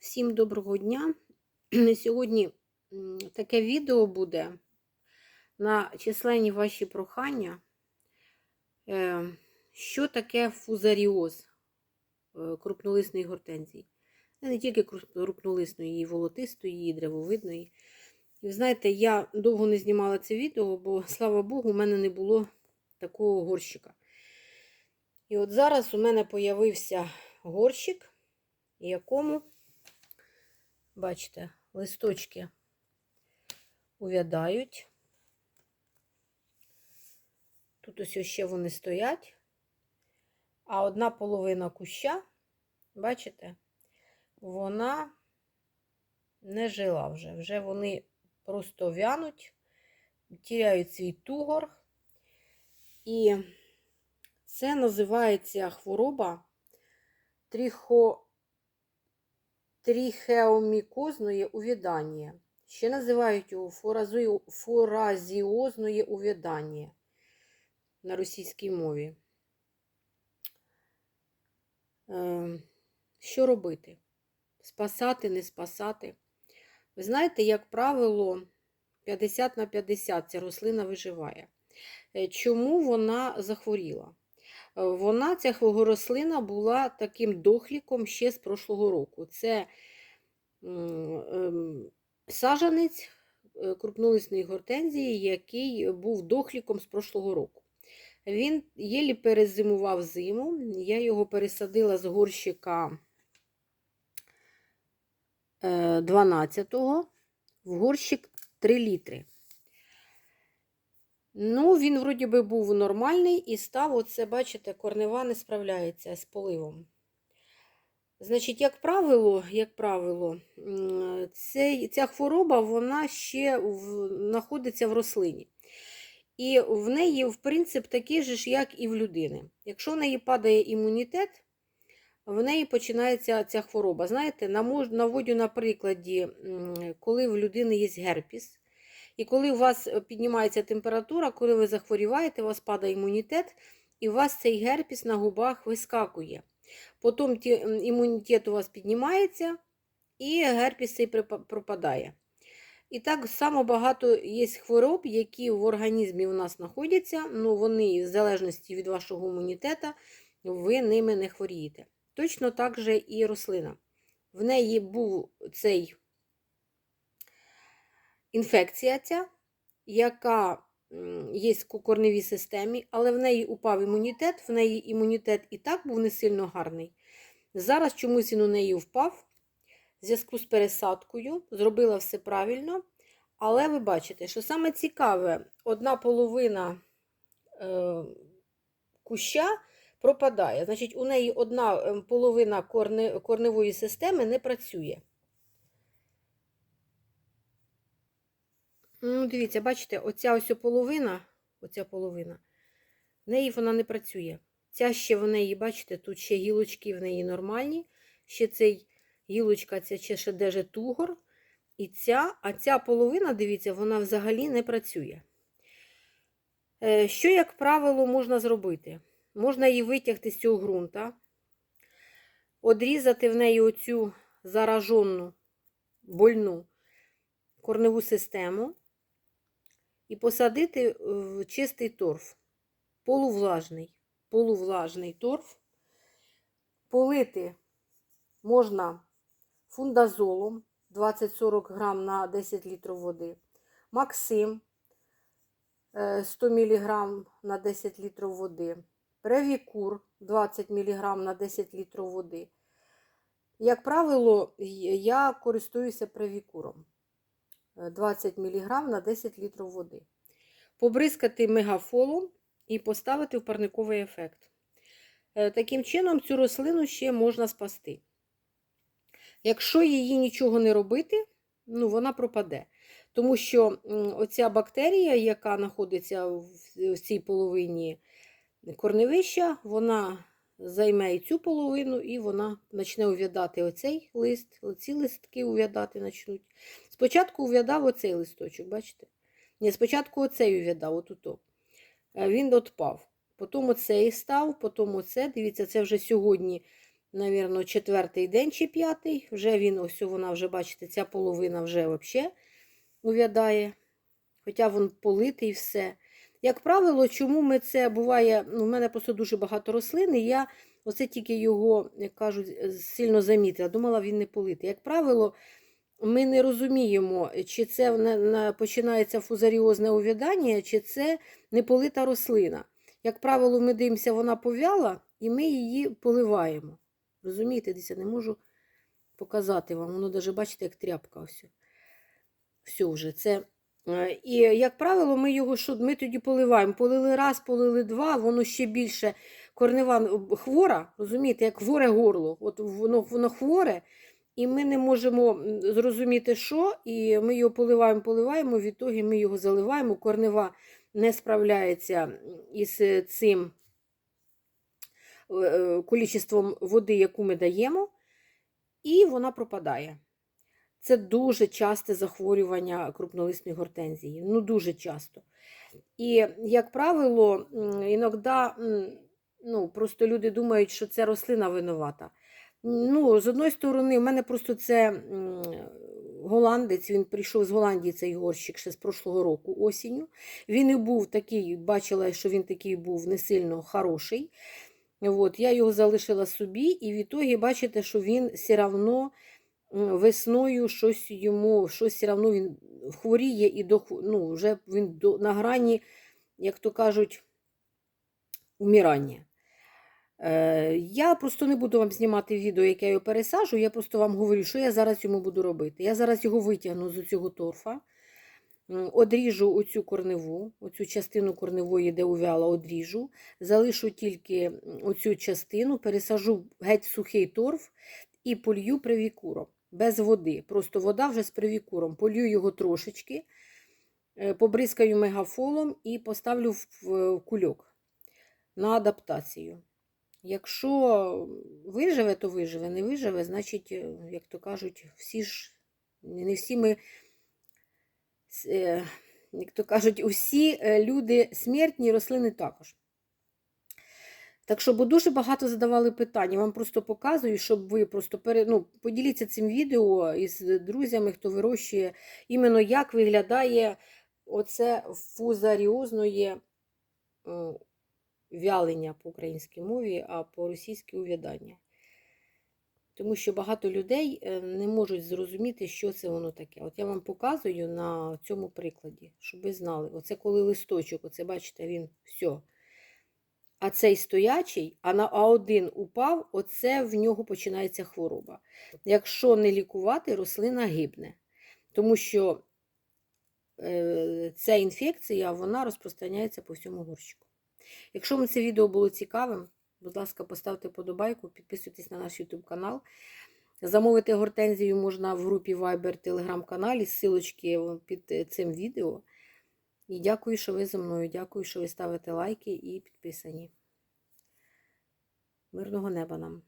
Всім доброго дня. Сьогодні таке відео буде на численні ваші прохання. Е, Що таке фузаріоз е, крупнолисної гортензії? Не тільки крупнолисної, і волотистої, і древовидної. І ви знаєте, я довго не знімала це відео, бо, слава Богу, у мене не було такого горщика. І от зараз у мене появився горщик, якому Бачите, листочки увядають. Тут ось ще вони стоять. А одна половина куща, бачите, вона не жила вже. Вже вони просто вянуть, тіряють свій тугор. І це називається хвороба трихо трихеомікозної увядання. Ще називають його фуразіозної увядання на російській мові. Е, Що робити? Спасати, не спасати? Ви знаєте, як правило, 50 на 50 ця рослина виживає. Е, Чому вона захворіла? Е, Вона, ця рослина, була таким дохліком ще з прошлого року. Це ем, саджанець е, крупнолисної гортензії, який був дохліком з прошлого року. Він єлі перезимував зиму. Я його пересадила з горщика 12-го в горщик 3 літри. Ну, він, вроді би, був нормальний і став, оце, бачите, корнева не справляється з поливом. Значить, як правило, як правило, цей, ця хвороба вона ще в, знаходиться в рослині. І в неї, в принцип, такий же ж, як і в людини. Якщо в неї падає імунітет, в неї починається ця хвороба. Знаєте, наводю на прикладі, коли в людини є герпіс, і коли у вас е, піднімається температура, коли ви захворіваєте, у вас падає імунітет, і у вас цей герпіс на губах вискакує. Потім імунітет у вас піднімається, і герпіс цей пропадає. І так само багато є хвороб, які в організмі у нас знаходяться, ну вони, в залежності від вашого імунітету, ви ними не хворієте. Точно так же і рослина. В неї був цей інфекція ця, яка є в корневій системі, але в неї упав імунітет, в неї імунітет і так був не сильно гарний. Зараз чомусь він у неї впав в зв'язку з пересадкою, зробила все правильно. Але ви бачите, що саме цікаве, одна половина е, куща пропадає. Значить, у неї одна е, половина корне, корневої системи не працює. Ну, дивіться, бачите, оця ось половина, оця половина, в неї вона не працює. Ця ще в неї, бачите, тут ще гілочки в неї нормальні. Ще цей гілочка, ця ще ще держи тугор. І ця, а ця половина, дивіться, вона взагалі не працює. Е, Що, як правило, можна зробити? Можна її витягти з цього ґрунта, одрізати в неї оцю заражену, больну корневу систему і посадити в чистий торф, полувлажний, полувлажний торф, полити можна фундазолом 20-40 грам на 10 літрів води, Максим е, 100 мг на 10 літрів води, Превікур 20 мг на 10 літрів води. Як правило, я користуюся превікуром. 20 мг на 10 літрів води. Побризкати мегафолом і поставити в парниковий ефект. Е, Таким чином, цю рослину ще можна спасти. Якщо її нічого не робити, ну, вона пропаде. Тому що оця бактерія, яка знаходиться в цій половині корневища, вона займе і цю половину, і вона почне увядати оцей лист, оці листки увядати почнуть. Спочатку увядав оцей листочок, бачите? Ні, спочатку оцей увядав, отуто. Е, Він отпав. Потім оцей став, потім оце. Дивіться, це вже сьогодні навірно, четвертий день чи п'ятий. Вже він, ось вона вже, бачите, ця половина вже взагалі увядає. Хоча він политий все. Як правило, чому ми це буває, ну, в мене просто дуже багато рослин, і я оце тільки його, як кажуть, е, сильно замітила. Думала, він не политий. Як правило, ми не розуміємо, чи це на, на, починається фузаріозне увядання, чи це неполита рослина. Як правило, ми дивимося, вона повяла, і ми її поливаємо. Розумієте, десь не можу показати вам. Воно навіть, бачите, як тряпка. Все, все вже. Це... е, І, як правило, ми його що, ми тоді поливаємо. Полили раз, полили два, воно ще більше корнева хвора, розумієте, як хворе горло. От воно, воно хворе, і ми не можемо зрозуміти, що, і ми його поливаємо, поливаємо, в ітогі ми його заливаємо, корнева не справляється із е, цим е, кількістю води, яку ми даємо, і вона пропадає. Це дуже часте захворювання крупнолисної гортензії. Ну, дуже часто. І, як правило, м, іноді ну, просто люди думають, що це рослина винувата. Ну, з одної сторони, в мене просто це голландець, він прийшов з Голландії, цей горщик ще з прошлого року осінню. Він і був такий, бачила, що він такий був не сильно хороший. От, я його залишила собі, і в ітогі бачите, що він все одно весною щось йому, щось все одно він хворіє і до, ну, вже він до, на грані, як то кажуть, умирання. Е, я просто не буду вам знімати відео, яке я його пересаджу, я просто вам говорю, що я зараз йому буду робити. Я зараз його витягну з цього торфа, одріжу оцю корневу, оцю частину корневої, де увяла, одріжу, залишу тільки оцю частину, пересажу геть сухий торф і полью привікуром, без води. Просто вода вже з привікуром. Полью його трошечки, е, побризкаю мегафолом і поставлю в кульок на адаптацію. Якщо виживе, то виживе, не виживе, значить, е, як то кажуть, всі ж, не всі ми, е, як то кажуть, усі люди смертні, рослини також. Так що, бо дуже багато задавали питань. Я вам просто показую, щоб ви просто пере... ну, поділіться цим відео із друзями, хто вирощує, іменно як виглядає оце фузаріозної е, вялення по українській мові, а по російській увядання. Тому що багато людей е, не можуть зрозуміти, що це воно таке. От я вам показую на цьому прикладі, щоб ви знали. Оце коли листочок, оце бачите, він все. А цей стоячий, а на А1 упав, оце в нього починається хвороба. Якщо не лікувати, рослина гибне. Тому що е, ця інфекція вона розпространяється по всьому горщику. Якщо вам це відео було цікавим, будь ласка, поставте подобайку, підписуйтесь на наш YouTube канал. Замовити гортензію можна в групі Viber телеграм-каналі, ссылочки під е, цим відео. І дякую, що ви зі мною. Дякую, що ви ставите лайки і підписані. Мирного неба нам!